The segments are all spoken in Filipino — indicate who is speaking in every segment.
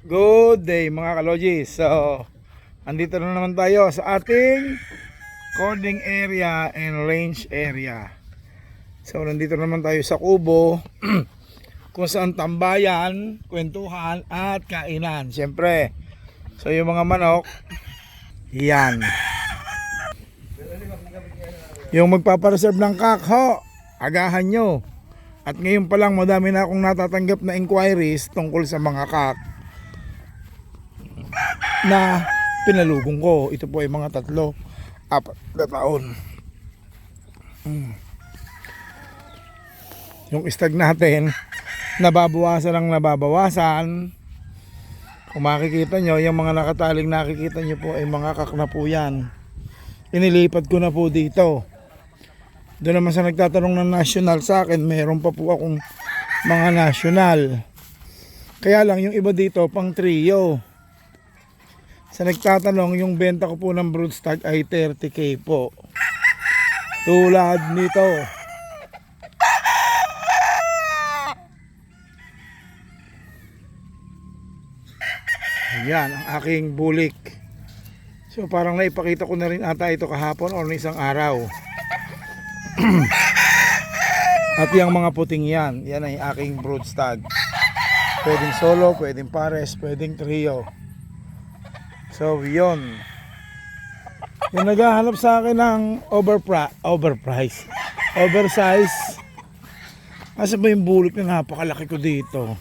Speaker 1: Good day mga kalojis. So, andito na naman tayo sa ating cording area and range area. So, nandito naman tayo sa Kubo kung saan tambayan, kwentuhan at kainan. Siyempre, so yung mga manok, yan. Yung magpapareserve ng kakho, agahan nyo. At ngayon pa lang madami na akong natatanggap na inquiries tungkol sa mga kak na pinalugong ko. Ito po ay mga tatlo, apat na taon. Mm. Yung stag natin, nababawasan ang nababawasan. Kung makikita nyo, yung mga nakataling nakikita nyo po ay mga kak na po yan. Inilipat ko na po dito. Doon naman sa nagtatanong ng national sa akin, meron pa po akong mga national. Kaya lang yung iba dito pang trio. Sa nagtatanong, yung benta ko po ng broodstag ay 30k po. Tulad nito. Ayan, ang aking bulik. So parang naipakita ko na rin ata ito kahapon o isang araw. At yung mga puting yan, yan ay aking broodstag. Pwedeng solo, pwedeng pares, pwedeng trio. So, yun. Yung naghahanap sa akin ng overpra overprice, oversize. Asa ba yung bulik na napakalaki ko dito?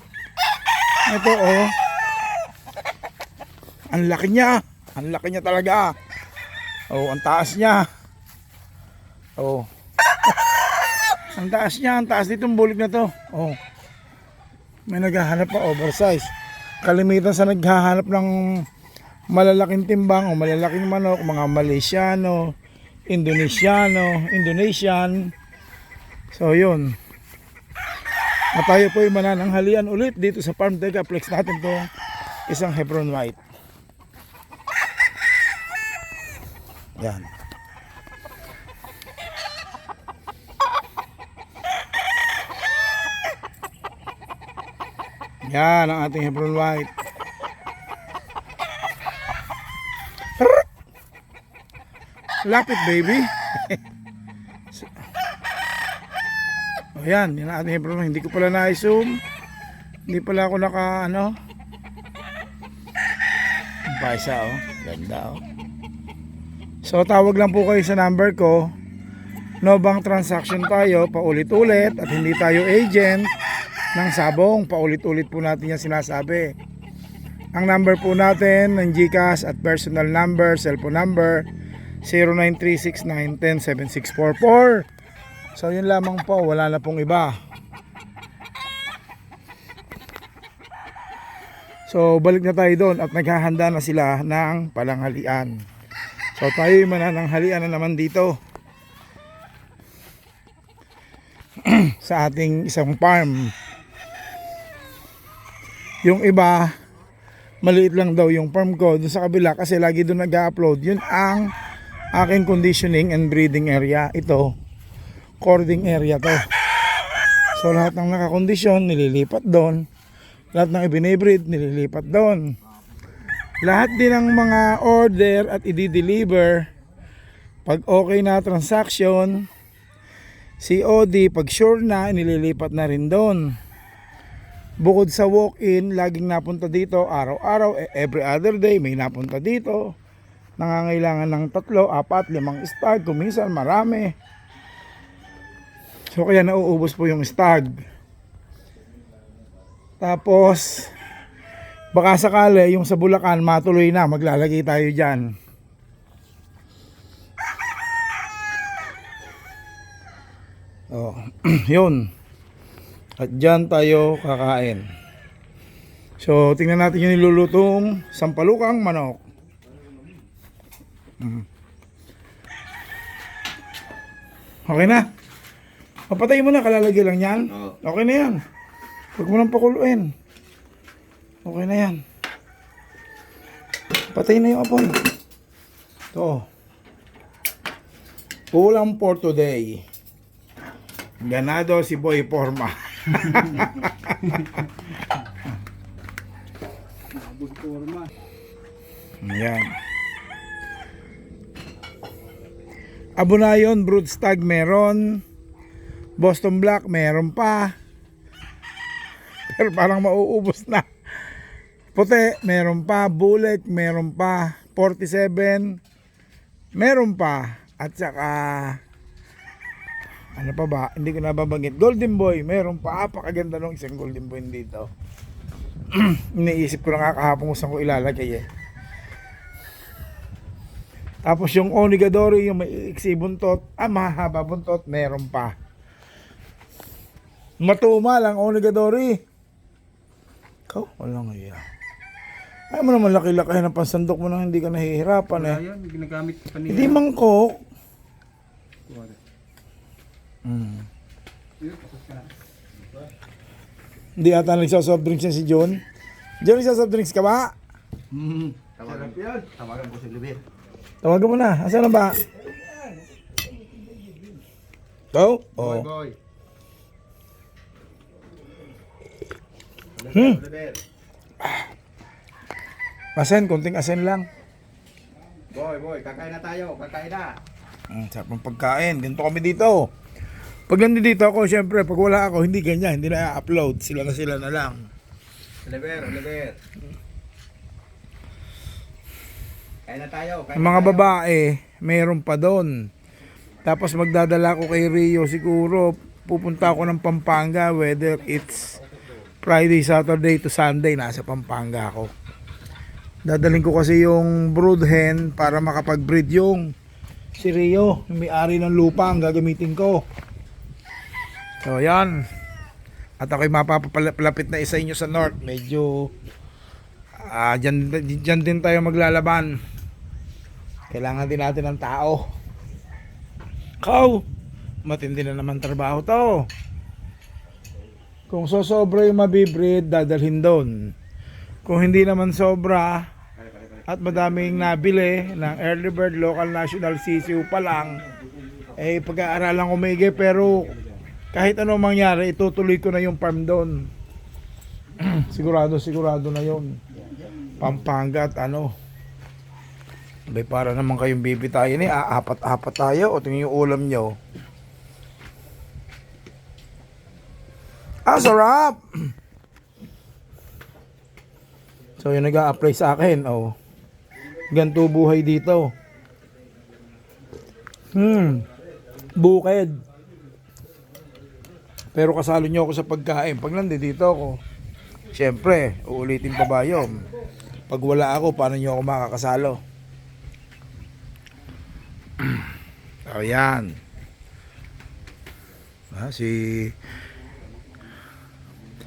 Speaker 1: Ito oh. Ang laki niya. Ang laki niya talaga. Oh, ang taas niya. Oh. ang taas niya, ang taas ditong bulik na to. Oh. May naghahanap pa oversize. Kalimitan sa naghahanap ng malalaking timbang o malalaking manok, mga Malaysiano, Indonesiano, Indonesian. So yun. At tayo po ay manananghalian ulit dito sa Farm Tega Flex natin to isang Hebron White. Yan. Yan ang ating Hebron White. Lapit baby. o yan, yan ang ating White. Hindi ko pala na-zoom. Hindi pala ako naka ano. Paisa oh. Ganda oh. So tawag lang po kayo sa number ko. No bank transaction tayo, paulit-ulit at hindi tayo agent ng sabong. Paulit-ulit po natin yan sinasabi. Ang number po natin ng GCash at personal number, cellphone number 0936910764 So yun lamang po, wala na pong iba. So balik na tayo doon at naghahanda na sila ng palanghalian. So tayo manananghalian na naman dito sa ating isang farm. Yung iba, maliit lang daw yung farm ko doon sa kabila kasi lagi doon nag-upload. Yun ang aking conditioning and breeding area. Ito, cording area to. So lahat ng nakakondisyon, nililipat doon. Lahat ng ibinibreed, nililipat doon. Lahat din ng mga order at i-deliver pag okay na transaction, COD, pag sure na, nililipat na rin doon. Bukod sa walk-in, laging napunta dito araw-araw, eh, every other day may napunta dito. Nangangailangan ng tatlo, apat, limang stag, kuminsan marami. So kaya nauubos po yung stag. Tapos, baka sakali yung sa Bulacan matuloy na, maglalagay tayo dyan. Oh, yun. At dyan tayo kakain. So, tingnan natin yung nilulutong sampalukang manok. Mm. Okay na. Papatay mo na, kalalagay lang yan. Okay na yan. Huwag mo nang pakuluin. Okay na yan. Patay na yung apoy. Ito. Ulam for today. Ganado si Boy Forma.
Speaker 2: Abot forma.
Speaker 1: Ayan. Abonayon, Broodstag meron. Boston Black meron pa. Pero parang mauubos na. Puti, meron pa. Bullet, meron pa. 47, meron pa. At saka, ano pa ba? Hindi ko nababanggit. Golden Boy, meron pa. Apakaganda nung isang Golden Boy dito. Iniisip ko na nga kahapon kung saan ko ilalagay eh. Tapos yung Onigadori, yung may iksi buntot, ah, mahaba buntot, meron pa. Matuma lang, Onigadori. Ikaw, walang iya. Ay mo naman laki-laki ng pansandok mo nang hindi ka nahihirapan eh.
Speaker 2: Wala yan, ginagamit ko kanina.
Speaker 1: Hindi mangkok. Hmm.
Speaker 2: Na.
Speaker 1: Hindi ata nagsasoft drinks yan si John. John, nagsasoft drinks ka ba?
Speaker 2: Hmm. Tawagan yan. Tawagan ko si Libir.
Speaker 1: Tawagan mo na. Asan na ba? Ikaw? Oo.
Speaker 2: Boy, boy.
Speaker 1: Hmm. Asen, konting asen lang.
Speaker 2: Boy, boy, kakain na tayo. Kakain na.
Speaker 1: Ang sarap ng pagkain. Ganito kami dito. Pag nandito ako, syempre, pag wala ako, hindi ganyan. Hindi na upload Sila na sila na lang.
Speaker 2: Oliver, Oliver. Kain na tayo. Na
Speaker 1: mga
Speaker 2: tayo.
Speaker 1: babae, mayroon pa doon. Tapos magdadala ko kay Rio siguro. Pupunta ako ng Pampanga whether it's Friday, Saturday to Sunday. Nasa Pampanga ako. Dadaling ko kasi yung brood hen para makapag-breed yung si Rio, yung may-ari ng lupa ang gagamitin ko. So, yan. At ako'y mapapalapit na isa inyo sa north. Medyo ah dyan, dyan din tayo maglalaban. Kailangan din natin ng tao. Kau, matindi na naman trabaho to. Kung so sobra yung mabibreed, dadalhin doon. Kung hindi naman sobra, at madaming nabili ng early bird local national CCU pa lang, eh pag-aaralan ko maigi pero kahit ano mangyari, itutuloy ko na yung farm doon. sigurado, sigurado na yon Pampanga at ano. Bay, para naman kayong bibitayin eh. Aapat-apat tayo. O tingin yung ulam nyo. Ah, sarap! So, yung nag apply sa akin, oh. Ganto buhay dito. Hmm. Bukid. Pero kasalo nyo ako sa pagkain. Pag nandito ako, syempre, uulitin pa ba yun? Pag wala ako, paano nyo ako makakasalo? Oh, yan. Ah, si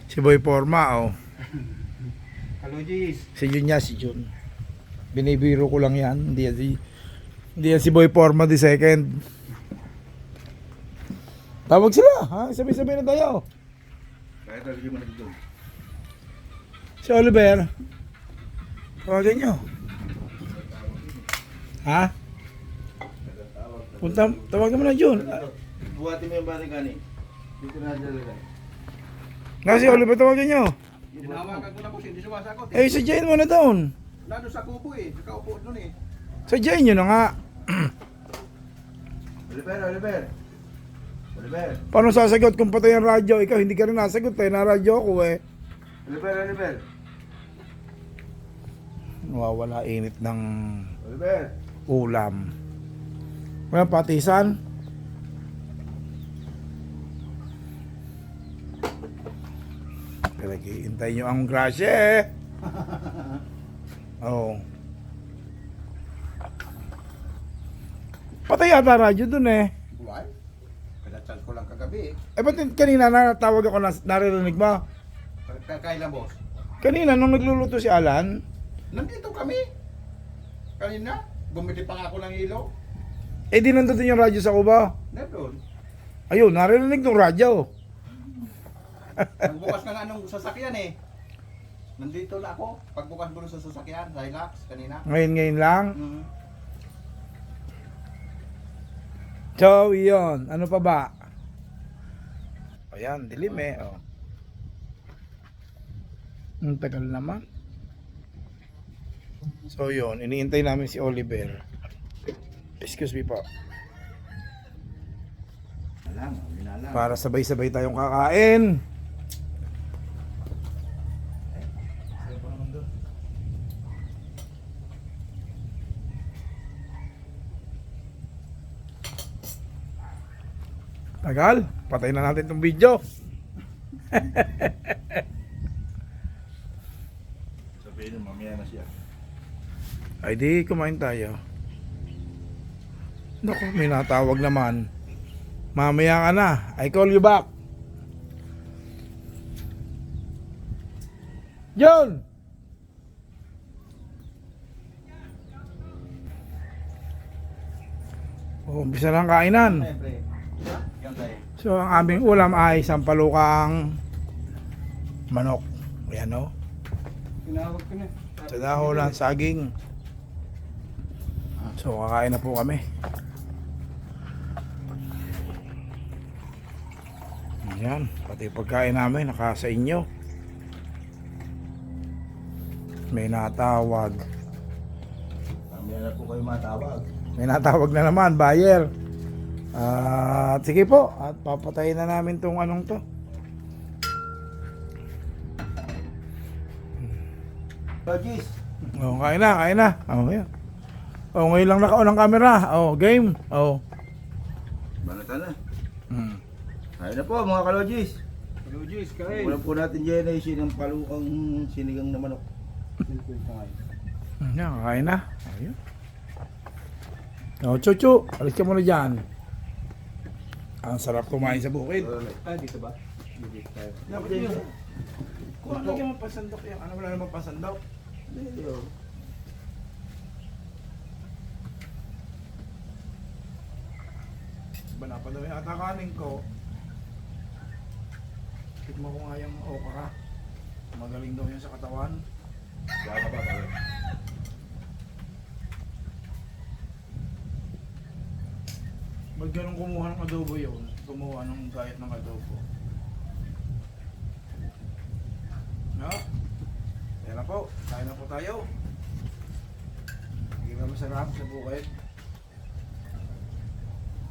Speaker 1: si Boy Forma, oh.
Speaker 2: Kalujis.
Speaker 1: Si Jun niya, si Jun. Binibiro ko lang yan. Hindi yan si, hindi yan si Boy Forma the second. Tawag sila, ha? Sabi-sabi na tayo.
Speaker 2: Kaya talaga mo na dito.
Speaker 1: Si Oliver. Tawagan nyo. Ha? Punta, tawagan mo na Jun.
Speaker 2: Buhatin mo yung bari gani. Dito na dalaga.
Speaker 1: Nga si Oliver, tawagan nyo.
Speaker 2: Tinawagan ko na po siya, hindi sumasagot
Speaker 1: Eh, sadyain mo na doon.
Speaker 2: Nado sa kubo eh, nakaupo doon eh.
Speaker 1: Sadyain nyo na nga.
Speaker 2: Oliver, Oliver. Oliver.
Speaker 1: Paano sasagot kung patay ang radyo? Ikaw hindi ka rin nasagot eh. Na-radyo ako eh.
Speaker 2: Oliver, Oliver.
Speaker 1: Nawawala init ng
Speaker 2: Oliver.
Speaker 1: ulam. Walang patisan. Pinag-iintay nyo ang grasya eh. Oo. Oh. Patay yata radyo dun eh.
Speaker 2: Buwan? Pinachan ko lang kagabi eh.
Speaker 1: Eh ba't kanina natawag ako na naririnig mo?
Speaker 2: Kailan boss?
Speaker 1: Kanina nung nagluluto si Alan,
Speaker 2: Nandito kami. Kanina, bumili pa nga ako ng ilaw.
Speaker 1: Eh di nandun yung radyo sa kuba.
Speaker 2: Nandun.
Speaker 1: Ayun, naririnig ng radyo.
Speaker 2: Nagbukas na nga nung sasakyan eh. Nandito na ako. Pagbukas mo sa sasakyan, Hilux, kanina.
Speaker 1: Ngayon ngayon lang.
Speaker 2: Mm.
Speaker 1: So, yun. Ano pa ba? Ayan, dilim eh. Oh. Ang tagal naman. So yun, iniintay namin si Oliver. Excuse me po. Para sabay-sabay tayong kakain. Tagal, patay na natin itong video.
Speaker 2: Sabihin mo, mamaya na siya.
Speaker 1: Ay di, kumain tayo. Naku, may natawag naman. Mamaya ka na. I call you back. John! Oh, umpisa ng kainan. So, ang aming ulam ay sampalukang manok. Ayan o. Sa dahon ng saging. So, kakain na po kami. Ayan, pati pagkain namin naka sa inyo. May natawag.
Speaker 2: Mamaya na po kayo matawag.
Speaker 1: May natawag na naman, buyer. Ah, sige po, at papatayin na namin tong anong to.
Speaker 2: Logis.
Speaker 1: Oh, kain na, kain na. Oh, yan. Oh, ngayon lang naka ng camera. Oh, game. Oh.
Speaker 2: Banatan na. Kaya na po mga kalogis.
Speaker 3: Lugis,
Speaker 2: Ulam po natin dyan ay sinang palukang sinigang na manok.
Speaker 1: Yan, kakain na. Ayun. Oh, chuchu, alis ka muna dyan. Ang sarap kumain sa bukid.
Speaker 3: Ah, dito ba? Dito tayo.
Speaker 2: Dapat yan.
Speaker 1: Kung ano yung pasandok yan, ano wala namang pasandok? Ba na pa daw yung atakanin ko. Tikmo ko nga yung okra. Magaling daw yan sa katawan.
Speaker 2: Baka ba pala?
Speaker 1: Ba't ganun kumuha ng adobo yun? Kumuha ng gayat ng adobo. No? Yan na po. Kain na po tayo. Hindi ka masarap sa bukid.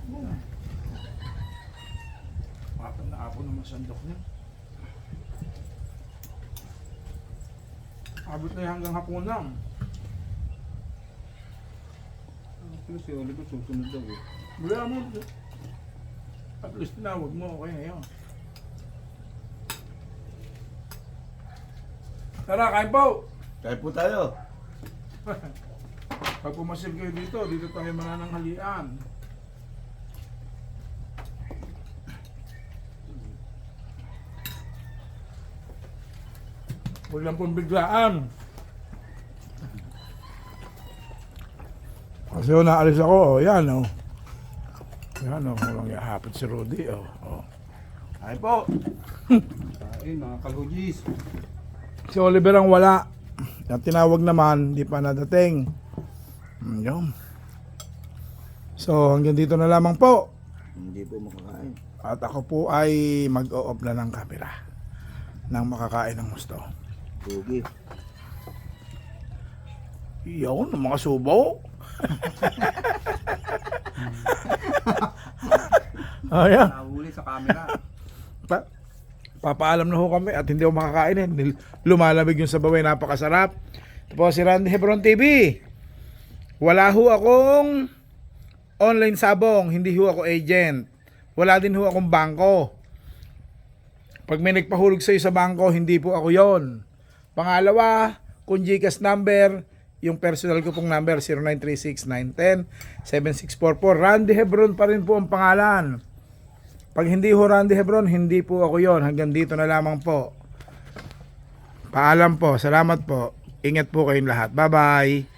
Speaker 1: Hmm. Apon na apon naman sandok niya. Abot na hanggang hapunan.
Speaker 3: Pero si Oliver susunod daw eh.
Speaker 1: Wala mo. At least tinawag mo, okay na yun. Tara, kain po!
Speaker 2: Kaya po tayo.
Speaker 1: Pag pumasil kayo dito, dito tayo manananghalian. Huwag lang pong biglaan. Kasi oh, naalis ako, oh, yan oh. Yan oh, walang ihapit si Rudy oh. oh. Ay po.
Speaker 3: Kain, mga kalugis.
Speaker 1: Si Oliver ang wala. Yung tinawag naman, di pa nadating. Mm, Yun. So, hanggang dito na lamang po.
Speaker 2: Hindi po makakain.
Speaker 1: At ako po ay mag-o-off na ng camera nang makakain ng gusto. Yun, ang mga subo. Ayan.
Speaker 3: Nahuli sa camera.
Speaker 1: Pa papaalam na ho kami at hindi ako makakain eh. Lumalamig yung sabaw ay napakasarap. Ito po si Randy Hebron TV. Wala ho akong online sabong, hindi ho ako agent. Wala din ho akong bangko. Pag may nagpahulog sa'yo sa bangko, hindi po ako yon. Pangalawa, kung GCash number, yung personal ko pong number 0936-910-7644. Randy Hebron pa rin po ang pangalan. Pag hindi ho Randy Hebron, hindi po ako yon. Hanggang dito na lamang po. Paalam po. Salamat po. Ingat po kayong lahat. Bye-bye.